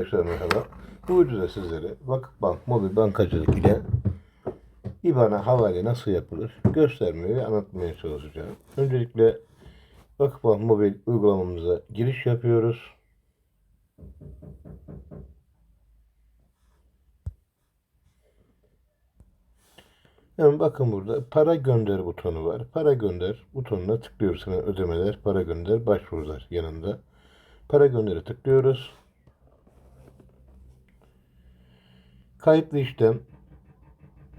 Arkadaşlar merhaba. Bu videoda sizlere Vakıfbank mobil bankacılık ile IBAN'a havale nasıl yapılır göstermeye ve anlatmaya çalışacağım. Öncelikle Vakıfbank mobil uygulamamıza giriş yapıyoruz. Hemen bakın burada para gönder butonu var. Para gönder butonuna tıklıyoruz. Hemen ödemeler, para gönder, başvurular yanında. Para gönderi tıklıyoruz. Kayıtlı işlem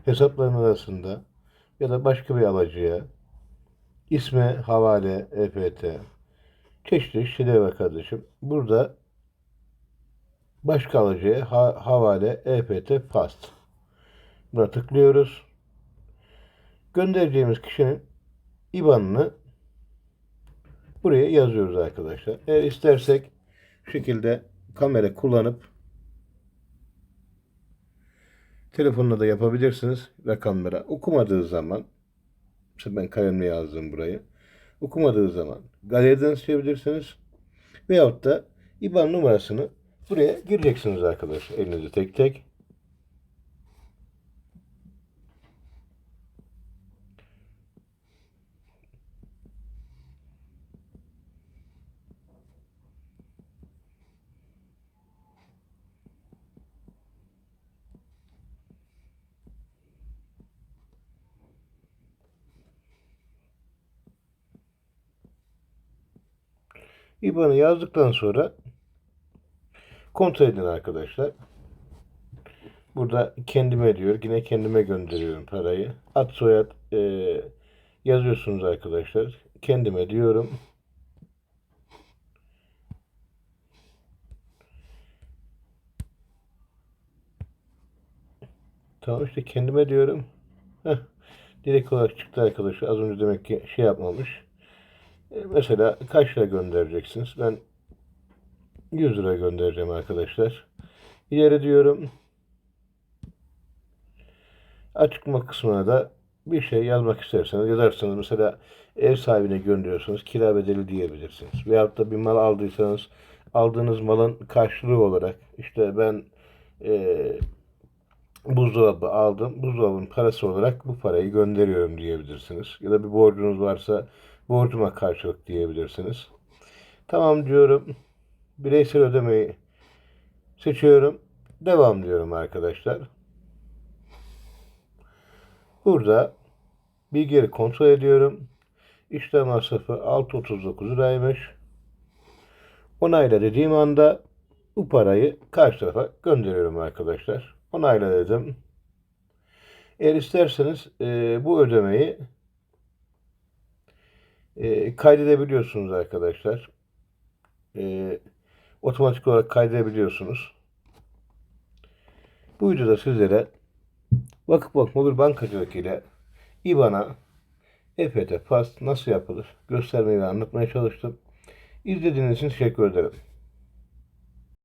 hesapların arasında ya da başka bir alıcıya isme havale EFT çeşitli şeyler var kardeşim. Burada başka alıcıya ha- havale EFT fast. Buna tıklıyoruz. Göndereceğimiz kişinin IBAN'ını buraya yazıyoruz arkadaşlar. Eğer istersek şekilde kamera kullanıp telefonla da yapabilirsiniz rakamlara. Okumadığı zaman işte ben kalemle yazdım burayı. Okumadığı zaman galeriden seçebilirsiniz. Veyahut da IBAN numarasını buraya gireceksiniz arkadaşlar. Elinizi tek tek. IBAN'ı yazdıktan sonra kontrol edin arkadaşlar. Burada kendime diyor. Yine kendime gönderiyorum parayı. Ad soyad e, yazıyorsunuz arkadaşlar. Kendime diyorum. Tamam işte kendime diyorum. Heh, direkt olarak çıktı arkadaşlar. Az önce demek ki şey yapmamış. E, Mesela kaç lira göndereceksiniz? Ben 100 lira göndereceğim arkadaşlar. İleri diyorum. Açıklama kısmına da bir şey yazmak isterseniz yazarsınız. Mesela ev sahibine gönderiyorsunuz. Kira bedeli diyebilirsiniz. Veyahut da bir mal aldıysanız aldığınız malın karşılığı olarak işte ben eee buzdolabı aldım. Buzdolabının parası olarak bu parayı gönderiyorum diyebilirsiniz. Ya da bir borcunuz varsa borcuma karşılık diyebilirsiniz. Tamam diyorum. Bireysel ödemeyi seçiyorum. Devam diyorum arkadaşlar. Burada bilgileri kontrol ediyorum. İşlem masrafı 6.39 liraymış. Onayla dediğim anda bu parayı karşı tarafa gönderiyorum arkadaşlar. Onayla dedim. Eğer isterseniz e, bu ödemeyi e, kaydedebiliyorsunuz arkadaşlar. E, otomatik olarak kaydedebiliyorsunuz. Bu videoda sizlere Vakıfbank Mobil Bankacılık ile IBAN'a EFT Fast nasıl yapılır göstermeyi ve anlatmaya çalıştım. İzlediğiniz için teşekkür ederim.